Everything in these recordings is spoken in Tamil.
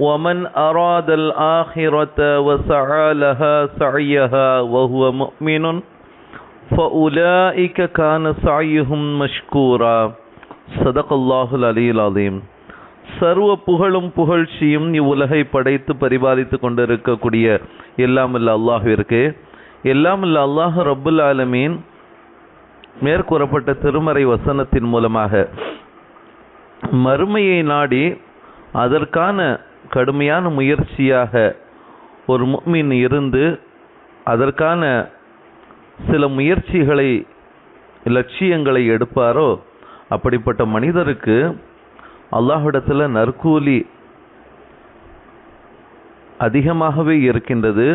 ومن أراد الآخرة وسعى لها سعيها وهو مؤمن فأولئك كان سعيهم مشكورا صدق الله العلي العظيم சர்வ புகழும் புகழ்ச்சியும் இவ்வுலகை படைத்து பரிபாலித்து கொண்டிருக்கக்கூடிய எல்லாமல்ல அல்லாஹிற்கு எல்லாமல்ல அல்லாஹ் ரப்புல் ஆலமீன் மேற்கூறப்பட்ட திருமறை வசனத்தின் மூலமாக மறுமையை நாடி அதற்கான கடுமையான முயற்சியாக ஒரு முக்மின் இருந்து அதற்கான சில முயற்சிகளை லட்சியங்களை எடுப்பாரோ? அப்படிப்பட்ட மனிதருக்கு அல்லாஹிடத்தில் நற்கூலி அதிகமாகவே இருக்கின்றது.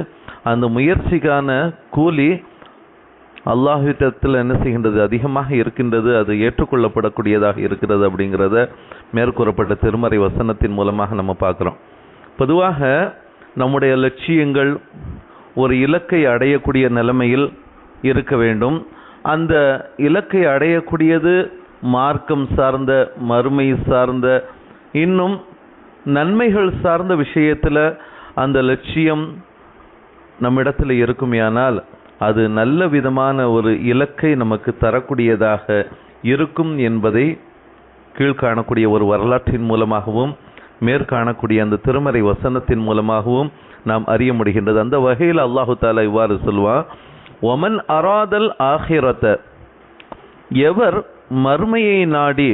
அந்த முயற்சிக்கான கூலி அல்லாஹ்விடத்தில் என்ன செய்கின்றது? அதிகமாக இருக்கின்றது அது ஏற்றுக்கொள்ளப்படக்கூடியதாக இருக்கிறது அப்படிங்கிறத மேற்கூறப்பட்ட திருமறை வசனத்தின் மூலமாக நம்ம பார்க்குறோம். பொதுவாக நம்முடைய லட்சியங்கள் ஒரு இலக்கை அடையக்கூடிய நிலைமையில் இருக்க வேண்டும். அந்த இலக்கை அடையக்கூடியது மார்க்கம் சார்ந்த மறுமை சார்ந்த இன்னும் நன்மைகள் சார்ந்த விஷயத்தில் அந்த லட்சியம் நம்மிடத்தில் இருக்குமேயானால் அது நல்ல விதமான ஒரு இலக்கை நமக்கு தரக்கூடியதாக இருக்கும் என்பதை கீழ்காணக்கூடிய ஒரு வரலாற்றின் மூலமாகவும் மேற்காணக்கூடிய அந்த திருமறை வசனத்தின் மூலமாகவும் நாம் அறிய முடிகின்றது. அந்த வகையில் அல்லாஹு தாலா இவ்வாறு சொல்வான் ஒமன் அராதல் ஆஹிரத. எவர் மறுமையை நாடி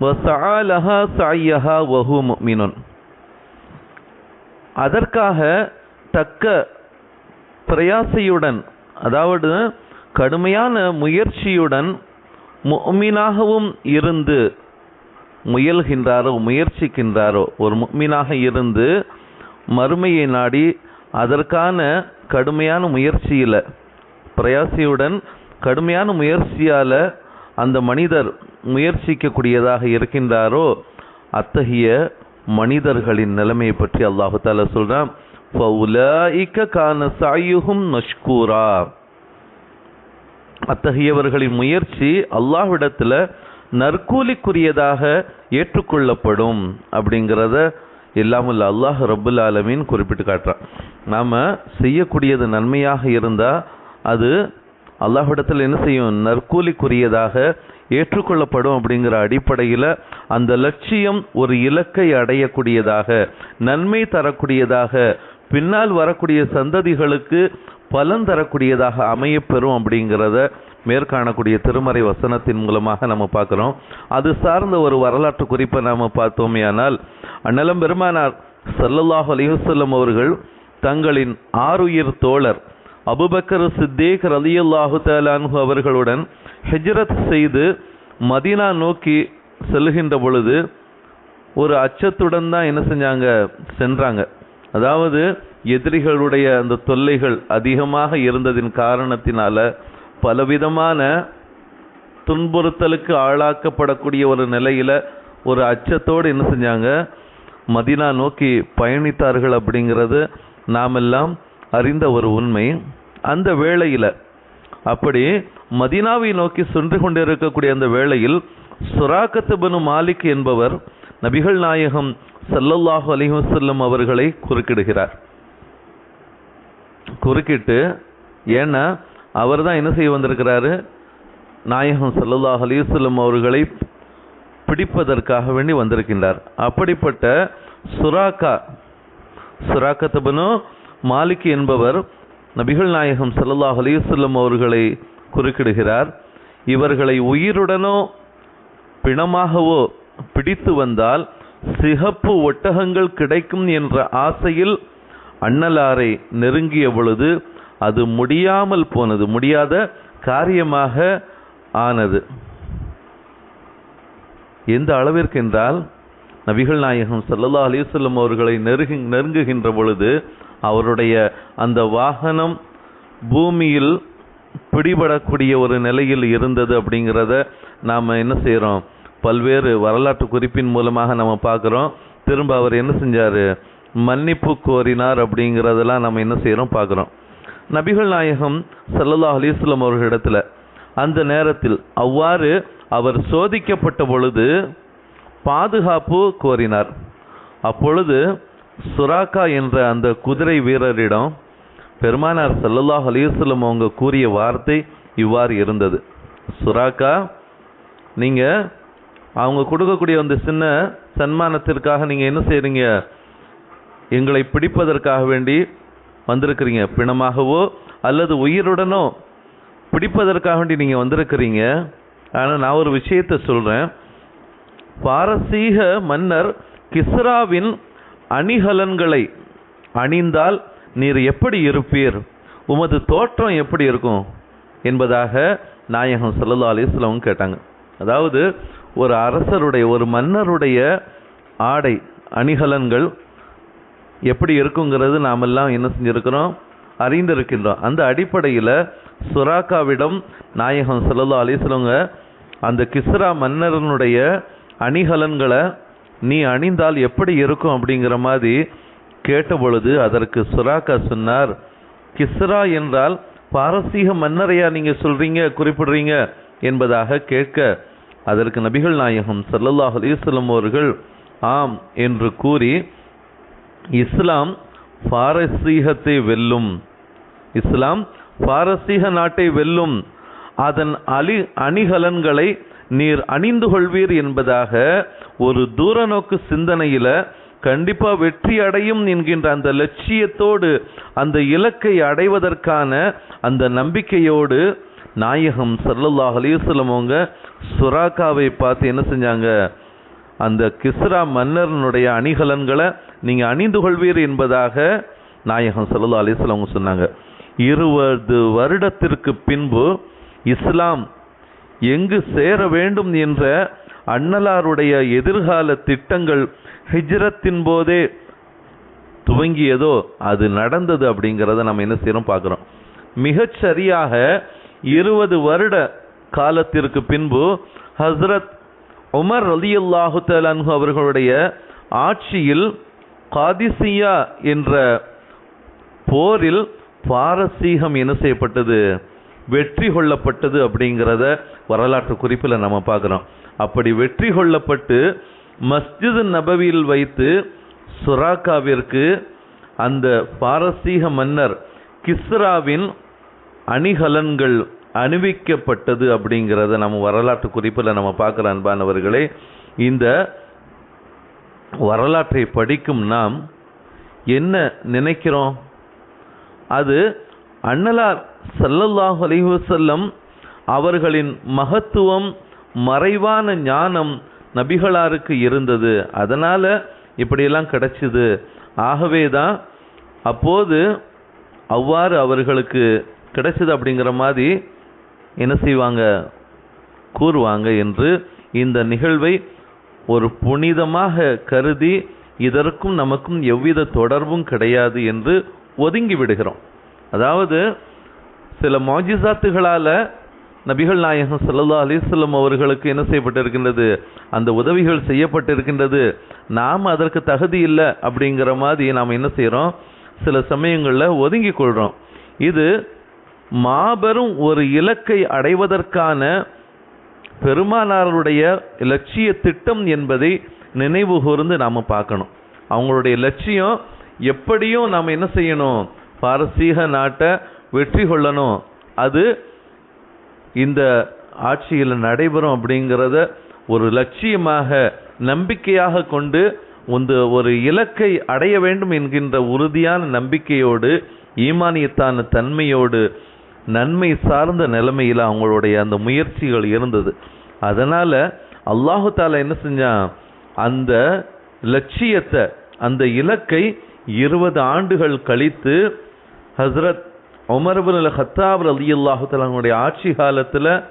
வசாலஹா சாய்யஹா வஹு மீனன் அதற்காக தக்க பிரயாசையுடன் அதாவது கடுமையான முயற்சியுடன் முஃமினாகவும் இருந்து முயல்கின்றாரோ முயற்சிக்கின்றாரோ ஒரு முமீனாக இருந்து மறுமையை நாடி அதற்கான கடுமையான முயற்சியில் பிரயாசியுடன் கடுமையான முயற்சியால் அந்த மனிதர் முயற்சிக்கக்கூடியதாக இருக்கின்றாரோ அத்தகைய மனிதர்களின் நிலைமையை பற்றி அல்லாஹு தாலா சொல்கிறான் கான சாயுகும் மஷ்கூரா அத்தகையவர்களின் முயற்சி அல்லாஹ்விடத்தில் நற்கூலிக்குரியதாக ஏற்றுக்கொள்ளப்படும் அப்படிங்கிறத இல்லாமல் அல்லாஹ் ரபுல் ஆலமின்னு குறிப்பிட்டு காட்டுறான். நாம் செய்யக்கூடியது நன்மையாக இருந்தால் அது அல்லாஹ்விடத்தில் என்ன செய்யும்? நற்கூலிக்குரியதாக ஏற்றுக்கொள்ளப்படும் அப்படிங்கிற அடிப்படையில் அந்த லட்சியம் ஒரு இலக்கை அடையக்கூடியதாக நன்மை தரக்கூடியதாக பின்னால் வரக்கூடிய சந்ததிகளுக்கு பலன் தரக்கூடியதாக அமையப்பெறும் அப்படிங்கிறத மேற்காணக்கூடிய திருமறை வசனத்தின் மூலமாக நம்ம பார்க்குறோம். அது சார்ந்த ஒரு வரலாற்று குறிப்பை நாம் பார்த்தோமே ஆனால் அண்ணலம் பெருமானார் சல்லல்லாஹ் அலிஹசல்லம் அவர்கள் தங்களின் ஆறுயிர் தோழர் அபுபக்கர் சித்தேக் ரலியல்லாஹு தலான்ஹு அவர்களுடன் ஹிஜ்ரத் செய்து மதீனா நோக்கி செல்கின்ற பொழுது ஒரு அச்சத்துடன் தான் என்ன செஞ்சாங்க? சென்றாங்க. அதாவது எதிரிகளுடைய அந்த தொல்லைகள் அதிகமாக இருந்ததின் காரணத்தினால பலவிதமான துன்புறுத்தலுக்கு ஆளாக்கப்படக்கூடிய ஒரு நிலையில் ஒரு அச்சத்தோடு என்ன செஞ்சாங்க? மதினா நோக்கி பயணித்தார்கள் அப்படிங்கிறது நாமெல்லாம் அறிந்த ஒரு உண்மை. அந்த வேளையில் அப்படி மதினாவை நோக்கி சென்று கொண்டிருக்கக்கூடிய அந்த வேளையில் சுராக்கத்து பனு மாலிக் என்பவர் நபிகள் நாயகம் சல்லல்லாஹு அலிஹசல்லம் அவர்களை குறுக்கிடுகிறார். குறுக்கிட்டு ஏன்னா அவர் தான் என்ன செய்ய வந்திருக்கிறாரு? நாயகம் சல்லல்லாஹ் அலிவசல்லம் அவர்களை பிடிப்பதற்காக வேண்டி வந்திருக்கின்றார். அப்படிப்பட்ட சுராக்கா சுராக்கத்தபனு மாலிக் என்பவர் நபிகள் நாயகம் சல்லல்லாஹ் அலிவசல்லம் அவர்களை குறுக்கிடுகிறார். இவர்களை உயிருடனோ பிணமாகவோ பிடித்து வந்தால் சிகப்பு ஒட்டகங்கள் கிடைக்கும் என்ற ஆசையில் அண்ணலாரை நெருங்கிய பொழுது அது முடியாமல் போனது முடியாத காரியமாக ஆனது. எந்த அளவிற்கு என்றால் நபிகள் நாயகம் சல்லல்லா அலிசல்லம் அவர்களை நெருங்கி நெருங்குகின்ற பொழுது அவருடைய அந்த வாகனம் பூமியில் பிடிபடக்கூடிய ஒரு நிலையில் இருந்தது அப்படிங்கிறத நாம் என்ன செய்கிறோம் பல்வேறு வரலாற்று குறிப்பின் மூலமாக நம்ம பார்க்குறோம். திரும்ப அவர் என்ன செஞ்சார்? மன்னிப்பு கோரினார் அப்படிங்கிறதெல்லாம் நம்ம என்ன செய்கிறோம் பார்க்குறோம். நபிகள் நாயகம் சல்லல்லா அலிஸ்லம் அவர்களிடத்தில் அந்த நேரத்தில் அவ்வாறு அவர் சோதிக்கப்பட்ட பொழுது பாதுகாப்பு கோரினார். அப்பொழுது சுராக்கா என்ற அந்த குதிரை வீரரிடம் பெருமானார் ஸல்லல்லாஹு அலிஸ்லம் அவங்க கூறிய வார்த்தை இவ்வாறு இருந்தது. சுராக்கா நீங்கள் அவங்க கொடுக்கக்கூடிய அந்த சின்ன சன்மானத்திற்காக நீங்கள் என்ன செய்கிறீங்க எங்களை பிடிப்பதற்காக வேண்டி வந்திருக்கிறீங்க. பிணமாகவோ அல்லது உயிருடனோ பிடிப்பதற்காக வேண்டி நீங்கள் வந்திருக்கிறீங்க. ஆனால் நான் ஒரு விஷயத்தை சொல்கிறேன் பாரசீக மன்னர் கிஸ்ராவின் அணிகலன்களை அணிந்தால் நீர் எப்படி இருப்பீர்? உமது தோற்றம் எப்படி இருக்கும்? என்பதாக நாயகம் சல்லா அலைஹி கேட்டாங்க. அதாவது ஒரு அரசருடைய ஒரு மன்னருடைய ஆடை அணிகலன்கள் எப்படி இருக்குங்கிறது நாமெல்லாம் என்ன செஞ்சிருக்கிறோம் அறிந்திருக்கின்றோம். அந்த அடிப்படையில் சுராக்காவிடம் நாயகம் ஸல்லல்லாஹு அலைஹி அந்த கிஸ்ரா மன்னரனுடைய அணிகலன்களை நீ அணிந்தால் எப்படி இருக்கும்? அப்படிங்கிற மாதிரி கேட்ட பொழுது அதற்கு சுராக்கா சொன்னார் கிஸ்ரா என்றால் பாரசீக மன்னரையா நீங்கள் சொல்கிறீங்க குறிப்பிடுறீங்க? என்பதாக கேட்க அதற்கு நபிகள் நாயகம் சல்லல்லாஹ் அலிஸ்லம் அவர்கள் ஆம் என்று கூறி இஸ்லாம் பாரசீகத்தை வெல்லும். இஸ்லாம் பாரசீக நாட்டை வெல்லும். அதன் அலி அணிகலன்களை நீர் அணிந்து கொள்வீர் என்பதாக ஒரு தூரநோக்கு சிந்தனையில கண்டிப்பா வெற்றி அடையும் என்கின்ற அந்த லட்சியத்தோடு அந்த இலக்கை அடைவதற்கான அந்த நம்பிக்கையோடு நாயகம் ஸல்லல்லாஹு அலைஹி அவங்க சுராக்காவை பார்த்து என்ன செஞ்சாங்க? அந்த கிஸ்ரா மன்னரனுடைய அணிகலன்களை நீங்கள் அணிந்து கொள்வீர் என்பதாக நாயகம் ஸல்லல்லாஹு அலைஹி அவங்க சொன்னாங்க. இருபது வருடத்திற்கு பின்பு இஸ்லாம் எங்கு சேர வேண்டும் என்ற அண்ணலாருடைய எதிர்கால திட்டங்கள் ஹிஜ்ரத்தின் போதே துவங்கியதோ அது நடந்தது அப்படிங்கிறத நம்ம என்ன செய்யறோம் பார்க்குறோம். மிகச்சரியாக இருபது வருட காலத்திற்கு பின்பு ஹஸ்ரத் உமர் ரலியல்லாஹு தலான்ஹு அவர்களுடைய ஆட்சியில் காதிசியா என்ற போரில் பாரசீகம் என்ன செய்யப்பட்டது? வெற்றி கொள்ளப்பட்டது அப்படிங்கிறத வரலாற்று குறிப்பில் நம்ம பார்க்குறோம். அப்படி வெற்றி கொள்ளப்பட்டு மஸ்ஜித் நபவியில் வைத்து சுராக்காவிற்கு அந்த பாரசீக மன்னர் கிஸ்ராவின் அணிகலன்கள் அணிவிக்கப்பட்டது அப்படிங்கிறத நம்ம வரலாற்று குறிப்பில் நம்ம பார்க்குற அன்பானவர்களே இந்த வரலாற்றை படிக்கும் நாம் என்ன நினைக்கிறோம்? அது அண்ணலார் சல்லல்லாஹ் அலிவசல்லம் அவர்களின் மகத்துவம் மறைவான ஞானம் நபிகளாருக்கு இருந்தது. அதனால் இப்படியெல்லாம் கிடைச்சிது. ஆகவே தான் அப்போது அவ்வாறு அவர்களுக்கு கிடைச்சது அப்படிங்கிற மாதிரி என்ன செய்வாங்க? கூறுவாங்க என்று இந்த நிகழ்வை ஒரு புனிதமாக கருதி இதற்கும் நமக்கும் எவ்வித தொடர்பும் கிடையாது என்று ஒதுங்கி விடுகிறோம். அதாவது சில மாஜிசாத்துகளால் நபிகள் நாயகம் சல்லா அலிஸ்லம் அவர்களுக்கு என்ன செய்யப்பட்டிருக்கின்றது? அந்த உதவிகள் செய்யப்பட்டிருக்கின்றது. நாம் அதற்கு தகுதி இல்லை அப்படிங்கிற மாதிரி நாம் என்ன செய்கிறோம் சில சமயங்களில் ஒதுங்கி கொள்கிறோம் இது மாபெரும் ஒரு இலக்கை அடைவதற்கான பெருமானாருடைய லட்சிய திட்டம் என்பதை நினைவு கூர்ந்து நாம் பார்க்கணும். அவங்களுடைய லட்சியம் எப்படியும் நாம் என்ன செய்யணும்? பாரசீக நாட்டை வெற்றி கொள்ளணும். அது இந்த ஆட்சியில் நடைபெறும் அப்படிங்கிறத ஒரு லட்சியமாக நம்பிக்கையாக கொண்டு இந்த ஒரு இலக்கை அடைய வேண்டும் என்கின்ற உறுதியான நம்பிக்கையோடு ஈமானியத்தான தன்மையோடு நன்மை சார்ந்த நிலைமையில் அவங்களுடைய அந்த முயற்சிகள் இருந்தது. அதனால் அல்லாஹு தாலா என்ன செஞ்சான்? அந்த லட்சியத்தை அந்த இலக்கை இருபது ஆண்டுகள் கழித்து ஹஸ்ரத் உமர் ஹத்தாப் அலி அல்லாஹு தலானுடைய ஆட்சி காலத்தில்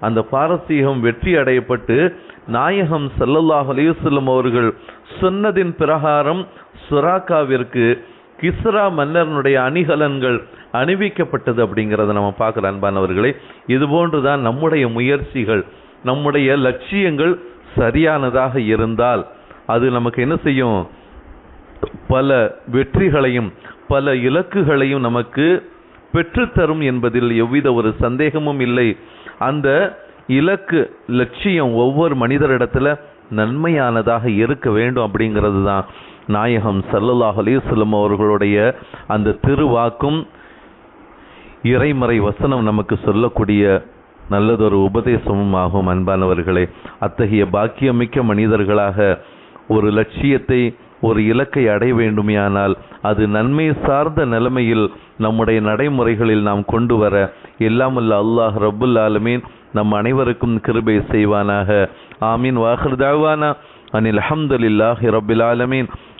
அந்த பாரசீகம் வெற்றி அடையப்பட்டு நாயகம் சல்லல்லாஹ் அலைஹி அவர்கள் சொன்னதின் பிரகாரம் சுராக்காவிற்கு கிஸ்ரா மன்னர்னுடைய அணிகலன்கள் அணிவிக்கப்பட்டது அப்படிங்கிறத நம்ம பார்க்குற அன்பானவர்களே. இதுபோன்று தான் நம்முடைய முயற்சிகள் நம்முடைய லட்சியங்கள் சரியானதாக இருந்தால் அது நமக்கு என்ன செய்யும்? பல வெற்றிகளையும் பல இலக்குகளையும் நமக்கு பெற்றுத்தரும் என்பதில் எவ்வித ஒரு சந்தேகமும் இல்லை. அந்த இலக்கு லட்சியம் ஒவ்வொரு மனிதரிடத்துல நன்மையானதாக இருக்க வேண்டும் அப்படிங்கிறது தான் நாயகம் சல்லல்லாஹ் அலையுஸ்லம் அவர்களுடைய அந்த திருவாக்கும் இறைமறை வசனம் நமக்கு சொல்லக்கூடிய நல்லதொரு உபதேசமும் ஆகும் அன்பானவர்களே. அத்தகைய பாக்கியமிக்க மனிதர்களாக ஒரு லட்சியத்தை ஒரு இலக்கை அடைய வேண்டுமையானால் அது நன்மை சார்ந்த நிலைமையில் நம்முடைய நடைமுறைகளில் நாம் கொண்டு வர எல்லாமல்ல அல்லாஹ் ரபுல் ஆலமீன் நம் அனைவருக்கும் கிருபை செய்வானாக. ஆமீன். வாஹர் தாவானா அனில் அஹமதுல்லாஹி ரபுல் ஆலமீன்.